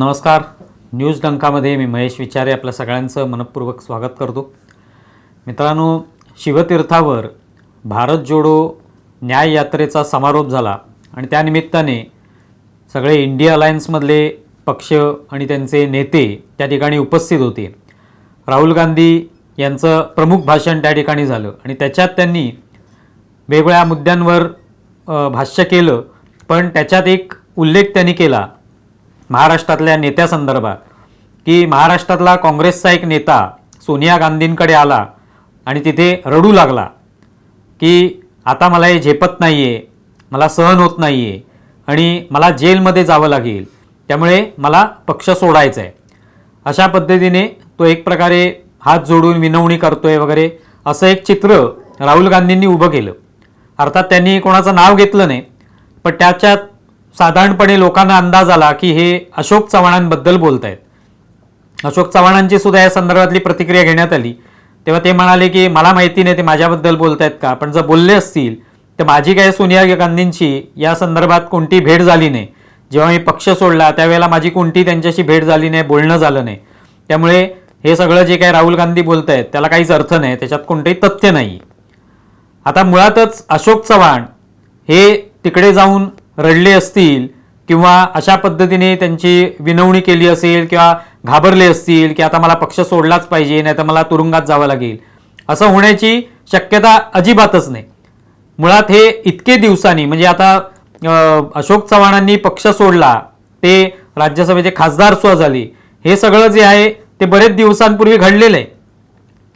नमस्कार. न्यूज डंकामध्ये मी महेश विचारे आपल्या सगळ्यांचं मनपूर्वक स्वागत करतो. मित्रांनो शिवतीर्थावर भारत जोडो न्याय यात्रेचा समारोप झाला आणि त्यानिमित्ताने सगळे इंडिया अलायन्समधले पक्ष आणि त्यांचे नेते त्या ठिकाणी उपस्थित होते. राहुल गांधी यांचं प्रमुख भाषण त्या ठिकाणी झालं आणि त्याच्यात त्यांनी वेगवेगळ्या मुद्द्यांवर भाष्य केलं पण त्याच्यात एक उल्लेख त्यांनी केला महाराष्ट्रातल्या नेत्यासंदर्भात की महाराष्ट्रातला काँग्रेसचा एक नेता सोनिया गांधींकडे आला आणि तिथे रडू लागला की आता मला हे झेपत नाही आहे मला सहन होत नाही आहे आणि मला जेलमध्ये जावं लागेल त्यामुळे मला पक्ष सोडायचा आहे अशा पद्धतीने तो एक प्रकारे हात जोडून विनवणी करतोय वगैरे असं एक चित्र राहुल गांधींनी उभं केलं. अर्थात त्यांनी कोणाचं नाव घेतलं नाही पण त्याच्यात साधारणपणे लोकांना अंदाज आला की हे अशोक चव्हाणांबद्दल बोलत आहेत अशोक चव्हाणांची सुद्धा या संदर्भातली प्रतिक्रिया घेण्यात आली. तेव्हा ते म्हणाले की मला माहिती नाही ते माझ्याबद्दल बोलत आहेत का? पण जर बोलले असतील तर माझी काय सोनिया गांधींची या संदर्भात कोणती भेट झाली नाही? जेव्हा मी पक्ष सोडला त्यावेळेला माझी कोणती त्यांच्याशी भेट झाली नाही बोलणं झालं नाही. त्यामुळे हे सगळं जे काही राहुल गांधी बोलत आहेत त्याला काहीच अर्थ नाही त्याच्यात कोणतंही तथ्य नाही. आता मुळातच अशोक चव्हाण हे तिकडे जाऊन रडले असतील किंवा अशा पद्धतीने त्यांची विनवणी केली असेल किंवा घाबरले असतील की आता मला पक्ष सोडलाच पाहिजे नाही तर मला तुरुंगात जावं लागेल असं होण्याची शक्यता अजिबातच नाही. मुळात हे इतके दिवसांनी म्हणजे आता अशोक चव्हाणांनी पक्ष सोडला ते राज्यसभेचे खासदार सुद्धा झाले हे सगळं जे आहे ते बरेच दिवसांपूर्वी घडलेलं आहे.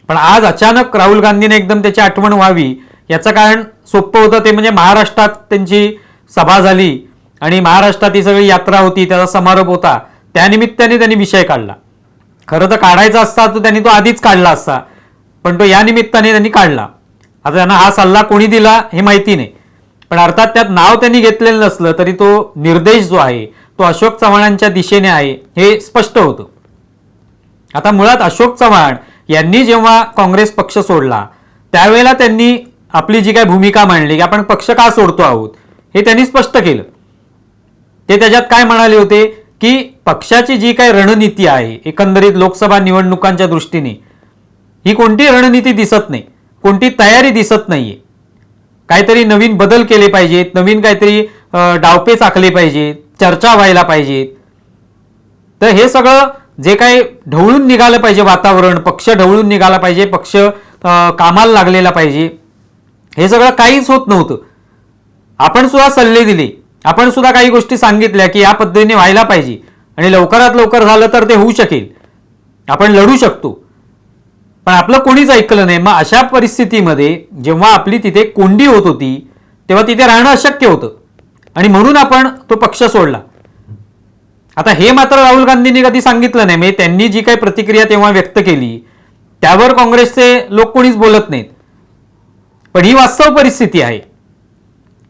पण आज अचानक राहुल गांधीने एकदम त्याची आठवण व्हावी याचं कारण सोपं होतं ते म्हणजे महाराष्ट्रात त्यांची सभा झाली आणि महाराष्ट्रात ही सगळी यात्रा होती त्याचा समारोप होता त्यानिमित्ताने त्यांनी विषय काढला. खरं तर काढायचा असता तर त्यांनी तो आधीच काढला असता पण तो या निमित्ताने त्यांनी काढला. आता त्यांना हा सल्ला कोणी दिला हे माहिती नाही. पण अर्थात त्यात नाव त्यांनी घेतलेलं नसलं तरी तो निर्देश जो आहे तो अशोक चव्हाणांच्या दिशेने आहे हे स्पष्ट होतं. आता मुळात अशोक चव्हाण यांनी जेव्हा काँग्रेस पक्ष सोडला त्यावेळेला त्यांनी आपली जी काही भूमिका मांडली की आपण पक्ष का सोडतो आहोत? हे त्यांनी स्पष्ट केलं. ते त्याच्यात काय म्हणाले होते? की पक्षाची जी काही रणनीती आहे एकंदरीत लोकसभा निवडणुकांच्या दृष्टीने ही कोणती रणनीती दिसत नाही. कोणती तयारी दिसत नाहीये. काहीतरी नवीन बदल केले पाहिजेत नवीन काहीतरी डावपे डावपेच आखले पाहिजेत चर्चा व्हायला पाहिजेत. तर हे सगळं जे काही ढवळून निघालं पाहिजे वातावरण पक्ष ढवळून निघाला पाहिजे पक्ष कामाला लागलेला पाहिजे हे सगळं काहीच होत नव्हतं. आपण सुद्धा सल्ले दिले. आपण सुद्धा काही गोष्टी सांगितल्या की या पद्धतीने व्हायला पाहिजे. आणि लवकरात लवकर झालं तर ते होऊ शकेल. आपण लढू शकतो. पण आपलं कोणीच ऐकलं नाही. मग अशा परिस्थितीमध्ये जेव्हा आपली तिथे कोंडी होत होती तेव्हा तिथे राहणं अशक्य होतं. आणि म्हणून आपण तो पक्ष सोडला. आता हे मात्र राहुल गांधींनी कधी सांगितलं नाही. म्हणजे त्यांनी जी काही प्रतिक्रिया तेव्हा व्यक्त केली त्यावर काँग्रेसचे लोक कोणीच बोलत नाहीत. पण ही वास्तव परिस्थिती आहे.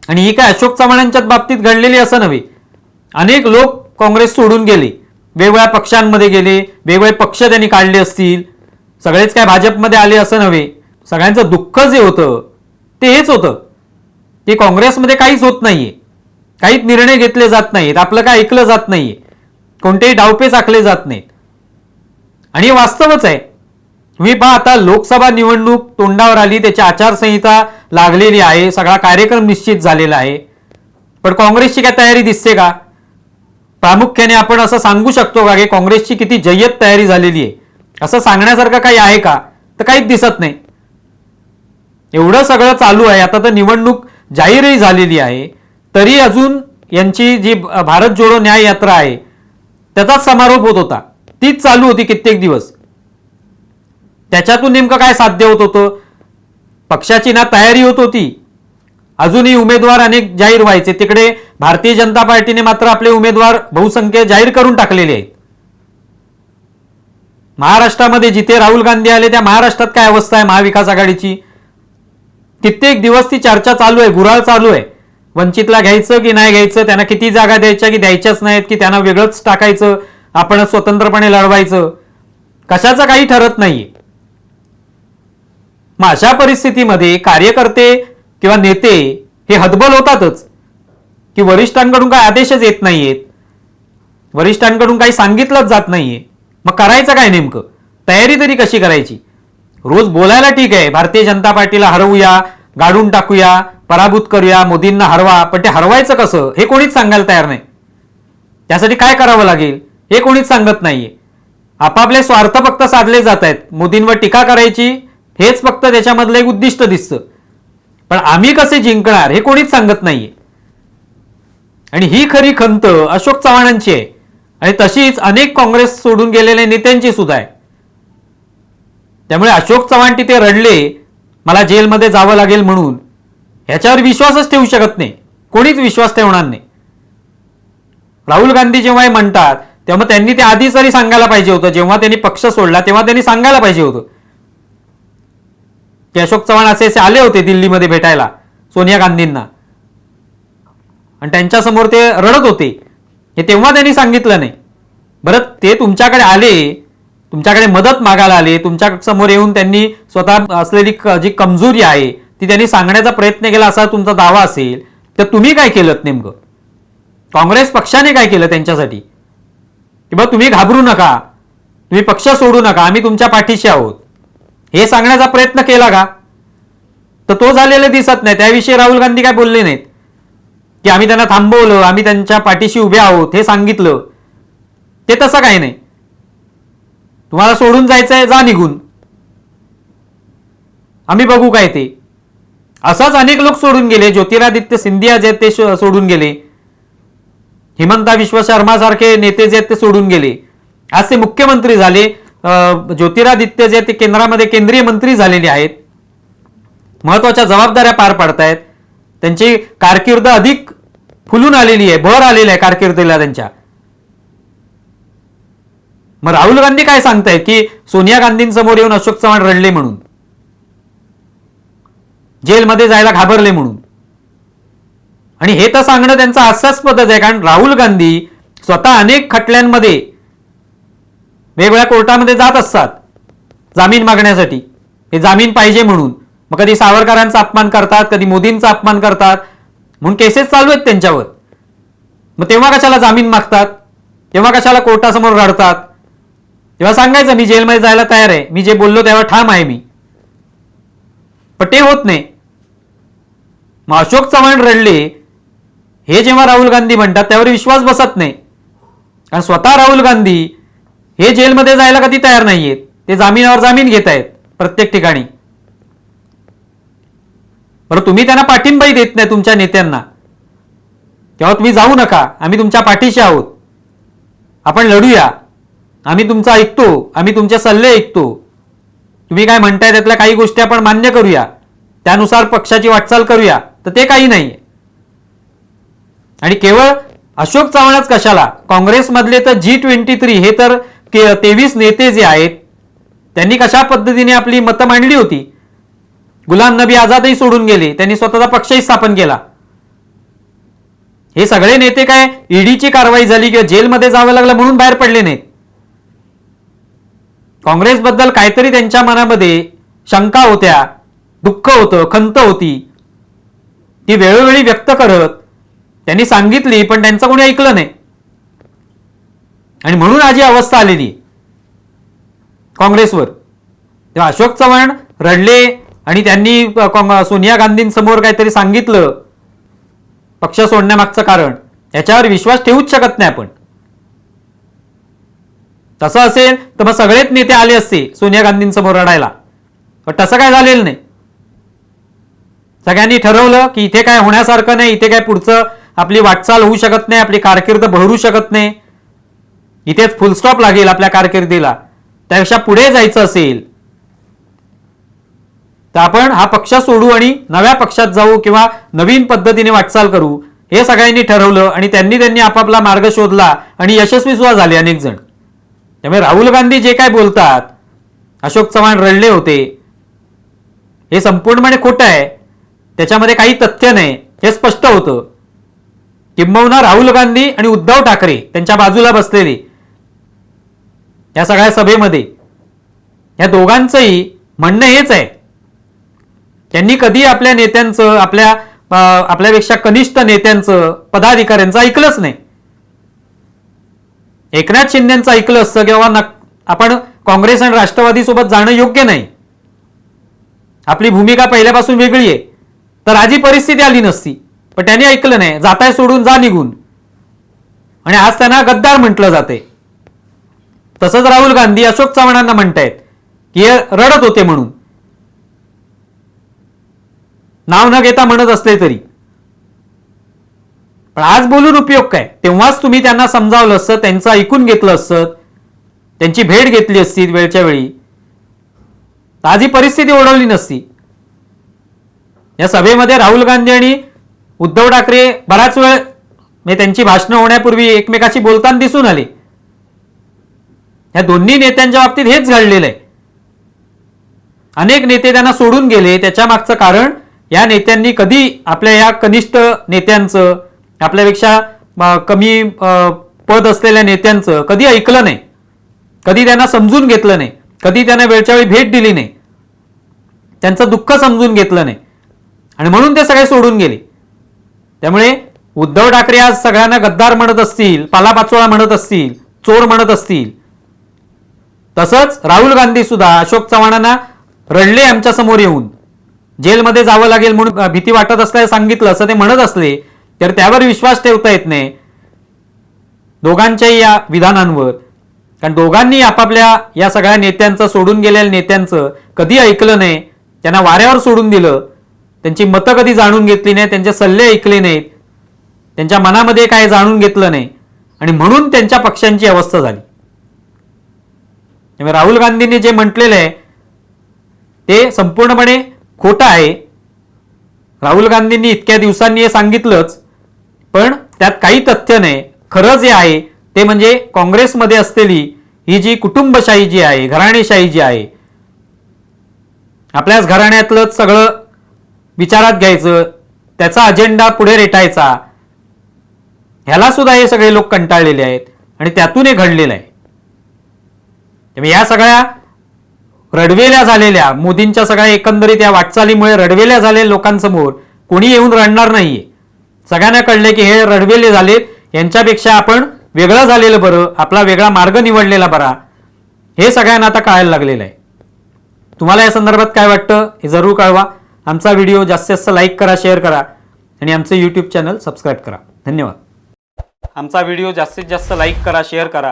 आणि ही काय अशोक चव्हाणांच्या बाबतीत घडलेली असं नव्हे. अनेक लोक काँग्रेस सोडून गेले. वेगवेगळ्या पक्षांमध्ये गेले वेगवेगळे पक्ष त्यांनी काढले असतील. सगळेच काय भाजपमध्ये आले असं नव्हे. सगळ्यांचं दुःख जे होतं ते हेच होतं. की काँग्रेसमध्ये काहीच होत नाहीये. काहीच निर्णय घेतले जात नाहीत आपलं काय ऐकलं जात नाहीये. कोणतेही डावपेच आखले जात नाहीत. आणि हे वास्तवच आहे. तुम्ही पहा आता लोकसभा निवडणूक तोंडावर आली त्याची आचारसंहिता लागलेली आहे सगळा कार्यक्रम निश्चित झालेला आहे. पण काँग्रेसची काय तयारी दिसते का? प्रामुख्याने आपण असं सांगू शकतो का की काँग्रेसची किती जय्यत तयारी झालेली आहे? असं सांगण्यासारखं काही आहे का? तर काहीच दिसत नाही. एवढं सगळं चालू आहे आता तर निवडणूक जाहीरही झालेली आहे. तरी अजून यांची जी भारत जोडो न्याय यात्रा आहे त्याचाच समारोप होत होता. तीच चालू होती कित्येक दिवस. त्याच्यातून नेमकं काय साध्य होत होतं? पक्षाची ना तयारी होत होती. अजूनही उमेदवार अनेक जाहीर व्हायचे. तिकडे भारतीय जनता पार्टीने मात्र आपले उमेदवार बहुसंख्य जाहीर करून टाकलेले आहेत. महाराष्ट्रामध्ये जिथे राहुल गांधी आले त्या महाराष्ट्रात काय अवस्था आहे महाविकास आघाडीची? कित्येक दिवस ती चर्चा चालू आहे गुराळ चालू आहे. वंचितला घ्यायचं की नाही घ्यायचं त्यांना किती जागा द्यायच्या की द्यायच्याच नाहीत की त्यांना वेगळंच टाकायचं आपण स्वतंत्रपणे लढवायचं? कशाचं काही ठरत नाहीये. मग अशा परिस्थितीमध्ये कार्यकर्ते किंवा नेते हे हतबल होतातच की वरिष्ठांकडून काय आदेशच येत नाहीयेत. वरिष्ठांकडून काही सांगितलंच जात नाहीये. मग करायचं काय नेमकं? तयारी तरी कशी करायची? रोज बोलायला ठीक आहे भारतीय जनता पार्टीला हरवूया गाडून टाकूया पराभूत करूया मोदींना हरवा पण ते हरवायचं कसं? हे कोणीच सांगायला तयार नाही. त्यासाठी काय करावं लागेल? हे कोणीच सांगत नाहीये. आपापले स्वार्थ फक्त साधले जात आहेत. मोदींवर टीका करायची हेच फक्त त्याच्यामधलं एक उद्दिष्ट दिसतं. पण आम्ही कसे जिंकणार हे कोणीच सांगत नाहीये. आणि ही खरी खंत अशोक चव्हाणांची आहे. आणि तशीच अनेक काँग्रेस सोडून गेलेल्या नेत्यांची सुद्धा आहे. त्यामुळे अशोक चव्हाण तिथे रडले मला जेलमध्ये जावं लागेल म्हणून. ह्याच्यावर विश्वासच ठेवू शकत नाही. कोणीच विश्वास ठेवणार नाही. राहुल गांधी जेव्हा हे म्हणतात तेव्हा त्यांनी ते आधीच तरी सांगायला पाहिजे होतं. जेव्हा त्यांनी पक्ष सोडला तेव्हा त्यांनी सांगायला पाहिजे होतं. की अशोक चव्हाण असे असे आले होते दिल्लीमध्ये भेटायला सोनिया गांधींना. आणि त्यांच्यासमोर ते रडत होते. हे तेव्हा त्यांनी सांगितलं नाही. बरं ते तुमच्याकडे आले तुमच्याकडे मदत मागायला आले तुमच्यासमोर येऊन त्यांनी स्वतः असलेली जी कमजोरी आहे ती त्यांनी सांगण्याचा प्रयत्न केला असा तुमचा दावा असेल तर तुम्ही काय केलं नेमकं? काँग्रेस पक्षाने काय केलं त्यांच्यासाठी? की बा तुम्ही घाबरू नका तुम्ही पक्ष सोडू नका आम्ही तुमच्या पाठीशी आहोत. हे सांगण्याचा प्रयत्न केला का? तर तो झालेला दिसत नाही. त्याविषयी राहुल गांधी काय बोलले नाहीत? की आम्ही त्यांना थांबवलं आम्ही त्यांच्या पाठीशी उभे आहोत हे सांगितलं. ते तसं काही नाही. तुम्हाला सोडून जायचंय जा निघून. आम्ही बघू काय ते. असंच अनेक लोक सोडून गेले. ज्योतिरादित्य सिंधिया जे ते सोडून गेले. हिमंता विश्व शर्मा सारखे नेते जे आहेत ते सोडून गेले. आज ते मुख्यमंत्री झाले. ज्योतिरादित्य जे ते केंद्रामध्ये केंद्रीय मंत्री झालेले आहेत महत्त्वाच्या जबाबदाऱ्या पार पाडतायत. त्यांची कारकीर्द अधिक फुलून आलेली आहे भर आलेली आहे कारकिर्दीला त्यांच्या. मग राहुल गांधी काय सांगतायत की सोनिया गांधींसमोर येऊन अशोक चव्हाण रडले म्हणून? जेलमध्ये जायला घाबरले म्हणून? आणि हे तर सांगणं त्यांचं हास्यास्पदच आहे कारण राहुल गांधी स्वतः अनेक खटल्यांमध्ये वेगवेगळ्या कोर्टामध्ये जात असतात. जामीन मागण्यासाठी. हे जामीन पाहिजे म्हणून. मग कधी सावरकरांचा अपमान करतात कधी मोदींचा अपमान करतात. म्हणून केसेस चालू आहेत त्यांच्यावर. मग तेव्हा कशाला जामीन मागतात? तेव्हा कशाला कोर्टासमोर रडतात? तेव्हा सांगायचं मी जेलमध्ये जायला तयार आहे. मी जे बोललो तेव्हा ठाम आहे मी. पण ते होत नाही. मग अशोक चव्हाण रडले. हे जेव्हा राहुल गांधी म्हणतात त्यावर विश्वास बसत नाही. कारण स्वतः राहुल गांधी हे जेलमध्ये जायला कधी तयार नाहीयेत ते जामीनावर जामीन घेत आहेत प्रत्येक ठिकाणी. बरं तुम्ही त्यांना पाठिंबाही देत नाही तुमच्या नेत्यांना. तेव्हा तुम्ही जाऊ नका. आम्ही तुमच्या पाठीशी आहोत. आपण लढूया. आम्ही तुमचं ऐकतो. आम्ही तुमचे सल्ले ऐकतो. तुम्ही काय म्हणताय त्यातल्या काही गोष्टी आपण मान्य करूया. त्यानुसार पक्षाची वाटचाल करूया. तर ते काही नाही. आणि केवळ अशोक चव्हाणच कशाला? काँग्रेसमधले तर जी ट्वेंटी थ्री हे तर तेवीस नेते जे आहेत त्यांनी कशा पद्धतीने आपली मतं मांडली होती? गुलाम नबी आझादही सोडून गेले त्यांनी स्वतःचा पक्षही स्थापन केला. हे सगळे नेते काय ईडीची कारवाई झाली किंवा जेलमध्ये जावं लागलं म्हणून बाहेर पडले नाहीत? काँग्रेसबद्दल काहीतरी त्यांच्या मनामध्ये शंका होत्या दुःख होतं खंत होती. ती वेळोवेळी व्यक्त करत त्यांनी सांगितली पण त्यांचं कोणी ऐकलं नाही. आणि म्हणून आज ही अवस्था आलेली. काँग्रेसवर. तेव्हा अशोक चव्हाण रडले आणि त्यांनी सोनिया गांधींसमोर काहीतरी सांगितलं. पक्ष सोडण्यामागचं कारण. याच्यावर विश्वास ठेवूच शकत नाही आपण. तसं असेल तर मग सगळेच नेते आले असते सोनिया गांधींसमोर रडायला. पण तसं काय झालेलं नाही. सगळ्यांनी ठरवलं की इथे काय होण्यासारखं नाही इथे काय पुढचं आपली वाटचाल होऊ शकत नाही आपली कारकीर्द बहरू शकत नाही. इथेच फुलस्टॉप लागेल आपल्या कारकिर्दीला. त्यापेक्षा पुढे जायचं असेल तर आपण हा पक्ष सोडू आणि नव्या पक्षात जाऊ किंवा नवीन पद्धतीने वाटचाल करू हे सगळ्यांनी ठरवलं आणि त्यांनी त्यांनी आपापला मार्ग शोधला आणि यशस्वी सुद्धा झाले अनेक जण. त्यामुळे राहुल गांधी जे काय बोलतात अशोक चव्हाण रडले होते हे संपूर्णपणे खोटं आहे. त्याच्यामध्ये काही तथ्य नाही. हे स्पष्ट होतं. किंबहुना राहुल गांधी आणि उद्धव ठाकरे त्यांच्या बाजूला बसलेले. या सगळ्या सभेमध्ये. या दोघांचंही म्हणणं हेच आहे. त्यांनी कधी आपल्या नेत्यांचं आपल्या अं, आपल्यापेक्षा कनिष्ठ नेत्यांचं पदाधिकाऱ्यांचं ऐकलंच नाही. एकनाथ शिंदेचं ऐकलं असतं किंवा आपण काँग्रेस आणि राष्ट्रवादी सोबत जाणं योग्य नाही. आपली भूमिका पहिल्यापासून वेगळी आहे. तर आजी परिस्थिती आली नसती. पण त्यांनी ऐकलं नाही. जाताय सोडून जा निघून. आणि आज त्यांना गद्दार म्हटलं जाते तसंच राहुल गांधी अशोक चव्हाणांना म्हणतायत की हे रडत होते म्हणून. नाव न घेता म्हणत असले तरी. पण आज बोलून उपयोग काय? तेव्हाच तुम्ही त्यांना समजावलं असतं त्यांचं ऐकून घेतलं असतं त्यांची भेट घेतली असती वेळच्या वेळी. आज ही परिस्थिती ओढवली नसती. या सभेमध्ये राहुल गांधी आणि उद्धव ठाकरे बराच वेळ म्हणजे त्यांची भाषणं होण्यापूर्वी एकमेकाशी बोलताना दिसून आले. ह्या दोन्ही नेत्यांच्या बाबतीत हेच घडलेलं आहे. अनेक नेते त्यांना सोडून गेले. त्याच्या मागचं कारण या नेत्यांनी कधी आपल्या या कनिष्ठ नेत्यांचं आपल्यापेक्षा कमी पद असलेल्या नेत्यांचं कधी ऐकलं नाही. कधी त्यांना समजून घेतलं नाही. कधी त्यांना वेळच्या वेळी भेट दिली नाही. त्यांचं दुःख समजून घेतलं नाही. आणि म्हणून ते सगळे सोडून गेले. त्यामुळे उद्धव ठाकरे आज सगळ्यांना गद्दार म्हणत असतील पालापाचोळा म्हणत असतील चोर म्हणत असतील तसंच राहुल गांधी सुद्धा अशोक चव्हाणांना रडले आमच्यासमोर येऊन. जेलमध्ये जावं लागेल म्हणून भीती वाटत असल्याचं सांगितलं असं ते म्हणत असले तर त्यावर विश्वास ठेवता येत नाही. दोघांच्याही या विधानांवर. कारण दोघांनी आपापल्या या सगळ्या नेत्यांचं सोडून गेलेल्या नेत्यांचं कधी ऐकलं नाही त्यांना वाऱ्यावर सोडून दिलं. त्यांची मतं कधी जाणून घेतली नाही त्यांचे सल्ले ऐकले नाहीत. त्यांच्या मनामध्ये काय जाणून घेतलं नाही. आणि म्हणून त्यांच्या पक्षांची अवस्था झाली. त्यामुळे राहुल गांधींनी जे म्हटलेलं आहे ते संपूर्णपणे खोटं आहे. राहुल गांधींनी इतक्या दिवसांनी हे सांगितलंच पण त्यात काही तथ्य नाही. खरं जे आहे ते म्हणजे काँग्रेसमध्ये असलेली ही जी कुटुंबशाही जी आहे घराणेशाही जी आहे आपल्याच घराण्यातलंच सगळं विचारात घ्यायचं त्याचा अजेंडा पुढे रेटायचा ह्याला सुद्धा हे सगळे लोक कंटाळलेले आहेत आणि त्यातून हे घडलेलं आहे. त्यामुळे या सगळ्या रडवेल्या झालेल्या मोदींच्या सगळ्या एकंदरीत या वाटचालीमुळे रडवेल्या झालेल्या लोकांसमोर कोणी येऊन रडणार नाहीये. सगळ्यांना कळले की हे रडवेले झालेत यांच्यापेक्षा आपण वेगळं झालेलं बरं आपला वेगळा मार्ग निवडलेला बरा. हे सगळ्यांना आता कळायला लागलेलं आहे. तुम्हाला या संदर्भात काय वाटतं हे जरूर कळवा. आमचा व्हिडिओ जास्तीत जास्त लाईक करा शेअर करा आणि आमचं यूट्यूब चॅनल सबस्क्राईब करा. धन्यवाद. आमचा व्हिडिओ जास्तीत जास्त लाईक करा शेअर करा.